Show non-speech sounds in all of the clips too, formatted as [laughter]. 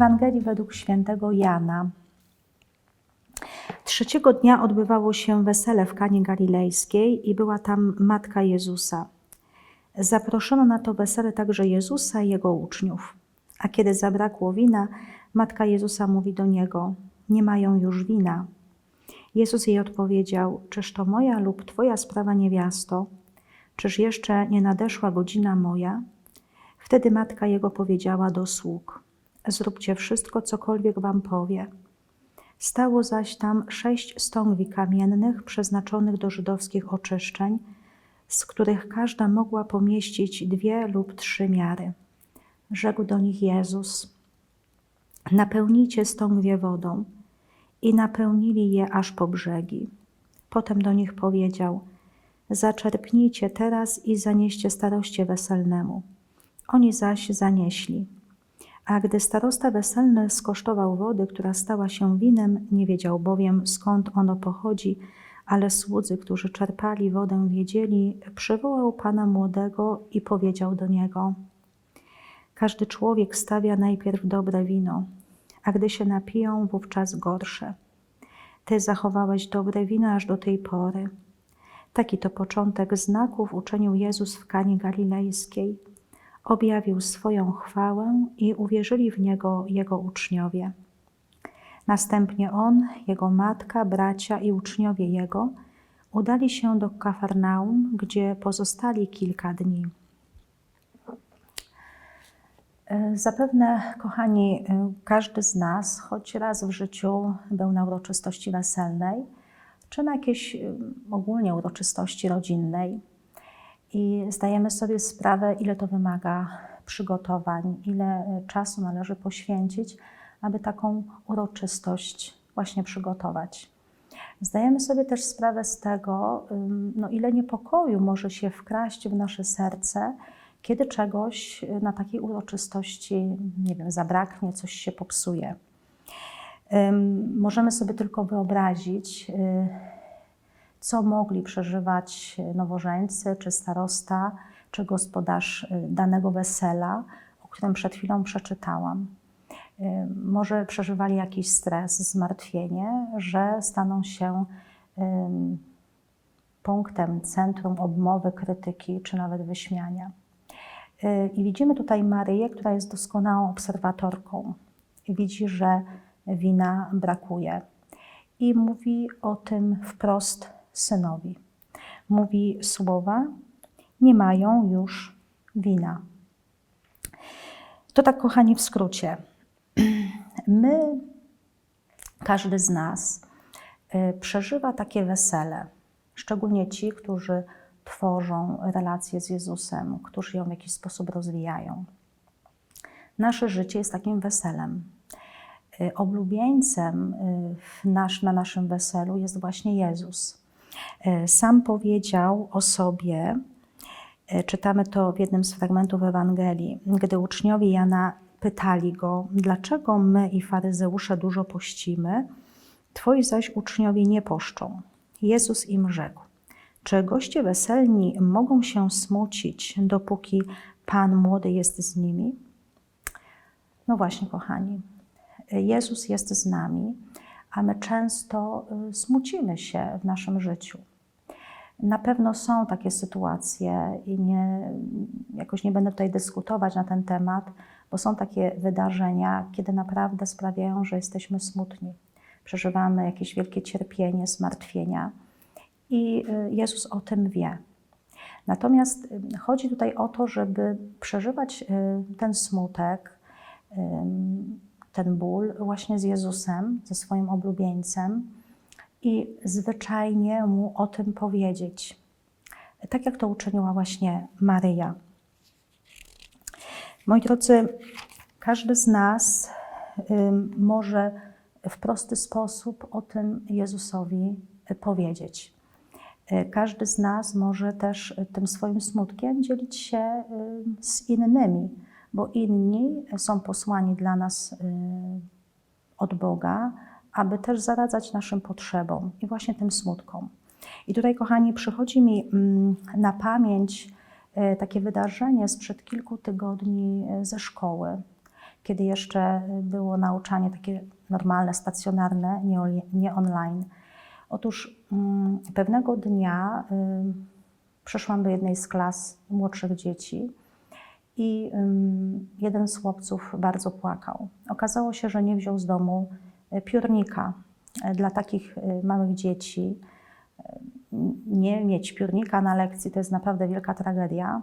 Ewangelii według świętego Jana. Trzeciego dnia odbywało się wesele w Kanie Galilejskiej i była tam matka Jezusa. Zaproszono na to wesele także Jezusa i jego uczniów. A kiedy zabrakło wina, matka Jezusa mówi do niego: Nie mają już wina. Jezus jej odpowiedział: Czyż to moja lub twoja sprawa, niewiasto? Czyż jeszcze nie nadeszła godzina moja? Wtedy matka jego powiedziała do sług: Zróbcie wszystko, cokolwiek wam powie. Stało zaś tam sześć stągwi kamiennych przeznaczonych do żydowskich oczyszczeń, z których każda mogła pomieścić dwie lub trzy miary. Rzekł do nich Jezus: Napełnijcie stągwie wodą. I napełnili je aż po brzegi. Potem do nich powiedział: Zaczerpnijcie teraz i zanieście staroście weselnemu. Oni zaś zanieśli. A gdy starosta weselny skosztował wody, która stała się winem, nie wiedział bowiem skąd ono pochodzi, ale słudzy, którzy czerpali wodę, wiedzieli, przywołał pana młodego i powiedział do niego: Każdy człowiek stawia najpierw dobre wino, a gdy się napiją, wówczas gorsze. Ty zachowałeś dobre wino aż do tej pory. Taki to początek znaków uczynił Jezus w Kanie Galilejskiej. Objawił swoją chwałę i uwierzyli w Niego Jego uczniowie. Następnie On, Jego matka, bracia i uczniowie Jego udali się do Kafarnaum, gdzie pozostali kilka dni. Zapewne, kochani, każdy z nas choć raz w życiu był na uroczystości weselnej, czy na jakiejś e, ogólnie uroczystości rodzinnej. I zdajemy sobie sprawę, ile to wymaga przygotowań, ile czasu należy poświęcić, aby taką uroczystość właśnie przygotować. Zdajemy sobie też sprawę z tego, no, ile niepokoju może się wkraść w nasze serce, kiedy czegoś na takiej uroczystości, nie wiem, zabraknie, coś się popsuje. Możemy sobie tylko wyobrazić, y, co mogli przeżywać nowożeńcy, czy starosta, czy gospodarz y, danego wesela, o którym przed chwilą przeczytałam. Y, Może przeżywali jakiś stres, zmartwienie, że staną się punktem, centrum obmowy, krytyki, czy nawet wyśmiania. I widzimy tutaj Maryję, która jest doskonałą obserwatorką. Widzi, że wina brakuje. I mówi o tym wprost synowi. Mówi słowa: Nie mają już wina. To tak, kochani, w skrócie. [clears throat] My, każdy z nas, y, przeżywa takie wesele, szczególnie ci, którzy tworzą relację z Jezusem, którzy ją w jakiś sposób rozwijają. Nasze życie jest takim weselem. Y, Oblubieńcem y, nasz, na naszym weselu jest właśnie Jezus. Y, Sam powiedział o sobie, y, czytamy to w jednym z fragmentów Ewangelii, gdy uczniowie Jana pytali go, dlaczego my i faryzeusze dużo pościmy, twoi zaś uczniowie nie poszczą. Jezus im rzekł, czy goście weselni mogą się smucić, dopóki Pan młody jest z nimi? No właśnie, kochani, Jezus jest z nami, a my często y, smucimy się w naszym życiu. Na pewno są takie sytuacje i nie, jakoś nie będę tutaj dyskutować na ten temat, bo są takie wydarzenia, kiedy naprawdę sprawiają, że jesteśmy smutni. Przeżywamy jakieś wielkie cierpienie, zmartwienia i y, Jezus o tym wie. Natomiast y, chodzi tutaj o to, żeby przeżywać ten smutek, ten ból właśnie z Jezusem, ze swoim oblubieńcem i zwyczajnie mu o tym powiedzieć. Tak jak to uczyniła właśnie Maryja. Moi drodzy, każdy z nas może w prosty sposób o tym Jezusowi y, powiedzieć. Y, Każdy z nas może też y, tym swoim smutkiem dzielić się z innymi, bo inni są posłani dla nas y, od Boga, aby też zaradzać naszym potrzebom i właśnie tym smutkom. I tutaj, kochani, przychodzi mi mm, na pamięć y, takie wydarzenie sprzed kilku tygodni y, ze szkoły, kiedy jeszcze było nauczanie takie normalne, stacjonarne, nie, online. Otóż mm, pewnego dnia przyszłam do jednej z klas młodszych dzieci i jeden z chłopców bardzo płakał. Okazało się, że nie wziął z domu y, piórnika. Y, Dla takich y, małych dzieci nie mieć piórnika na lekcji to jest naprawdę wielka tragedia.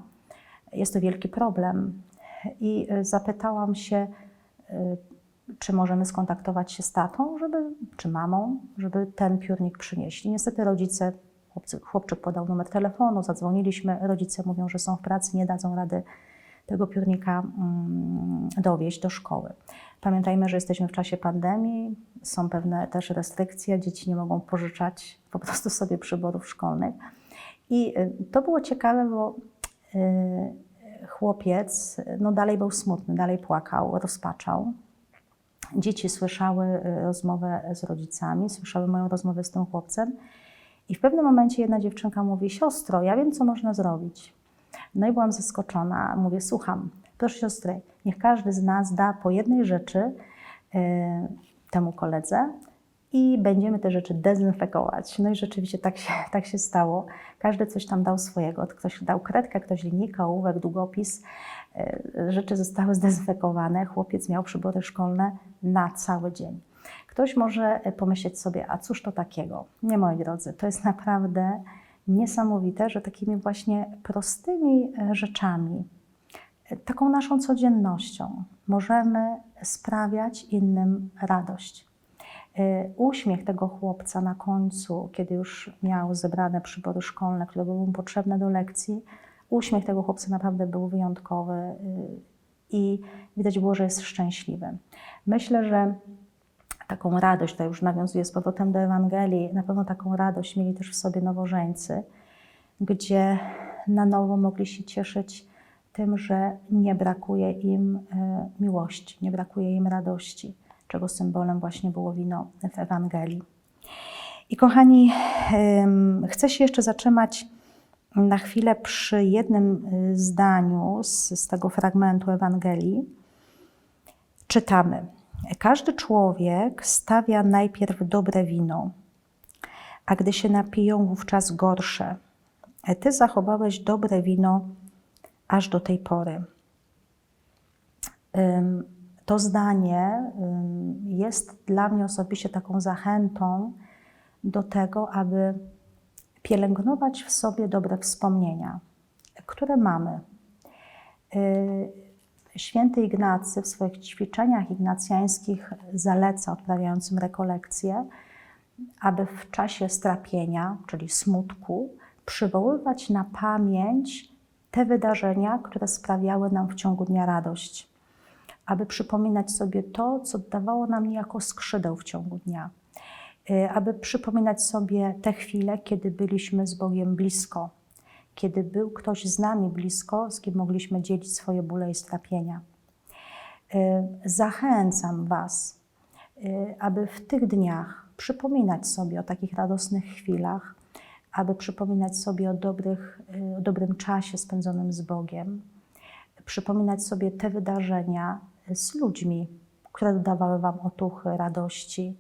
Jest to wielki problem. I zapytałam się, czy możemy skontaktować się z tatą, żeby, czy mamą, żeby ten piórnik przynieśli. Niestety rodzice, chłopcy, chłopczyk podał numer telefonu, zadzwoniliśmy, rodzice mówią, że są w pracy, nie dadzą rady tego piórnika mm, dowieść do szkoły. Pamiętajmy, że jesteśmy w czasie pandemii, są pewne też restrykcje, dzieci nie mogą pożyczać po prostu sobie przyborów szkolnych. I y, to było ciekawe, bo y, chłopiec no dalej był smutny, dalej płakał, rozpaczał. Dzieci słyszały y, rozmowę z rodzicami, słyszały moją rozmowę z tym chłopcem. I w pewnym momencie jedna dziewczynka mówi: Siostro, ja wiem, co można zrobić. No i byłam zaskoczona. Mówię: Słucham, proszę siostry, niech każdy z nas da po jednej rzeczy y, temu koledze i będziemy te rzeczy dezynfekować. No i rzeczywiście tak się, tak się stało. Każdy coś tam dał swojego. Ktoś dał kredkę, ktoś linijkę, ołówek, długopis. Y, Rzeczy zostały zdezynfekowane. Chłopiec miał przybory szkolne na cały dzień. Ktoś może pomyśleć sobie, a cóż to takiego? Nie, moi drodzy, to jest naprawdę niesamowite, że takimi właśnie prostymi e, rzeczami, e, taką naszą codziennością możemy sprawiać innym radość. E, Uśmiech tego chłopca na końcu, kiedy już miał zebrane przybory szkolne, które były mu potrzebne do lekcji, uśmiech tego chłopca naprawdę był wyjątkowy i widać było, że jest szczęśliwy. Myślę, że taką radość, to już nawiązuje z powrotem do Ewangelii, na pewno taką radość mieli też w sobie nowożeńcy, gdzie na nowo mogli się cieszyć tym, że nie brakuje im e, miłości, nie brakuje im radości, czego symbolem właśnie było wino w Ewangelii. I kochani, chcę się jeszcze zatrzymać na chwilę przy jednym y, zdaniu z, z tego fragmentu Ewangelii. Czytamy: Każdy człowiek stawia najpierw dobre wino, a gdy się napiją, wówczas gorsze. E, Ty zachowałeś dobre wino aż do tej pory. To zdanie jest dla mnie osobiście taką zachętą do tego, aby pielęgnować w sobie dobre wspomnienia, które mamy. Święty Ignacy w swoich ćwiczeniach ignacjańskich zaleca odprawiającym rekolekcje, aby w czasie strapienia, czyli smutku, przywoływać na pamięć te wydarzenia, które sprawiały nam w ciągu dnia radość, aby przypominać sobie to, co dawało nam niejako skrzydeł w ciągu dnia, Y, aby przypominać sobie te chwile, kiedy byliśmy z Bogiem blisko, kiedy był ktoś z nami blisko, z kim mogliśmy dzielić swoje bóle i strapienia. Y, Zachęcam Was, y, aby w tych dniach przypominać sobie o takich radosnych chwilach, aby przypominać sobie o, dobrych, y, o dobrym czasie spędzonym z Bogiem, przypominać sobie te wydarzenia z ludźmi, które dodawały Wam otuchy, radości,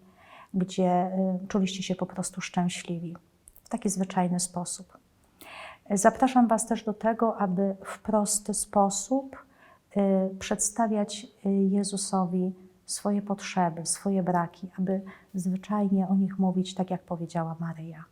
gdzie czuliście się po prostu szczęśliwi w taki zwyczajny sposób. Zapraszam Was też do tego, aby w prosty sposób y, przedstawiać y, Jezusowi swoje potrzeby, swoje braki, aby zwyczajnie o nich mówić, tak jak powiedziała Maryja.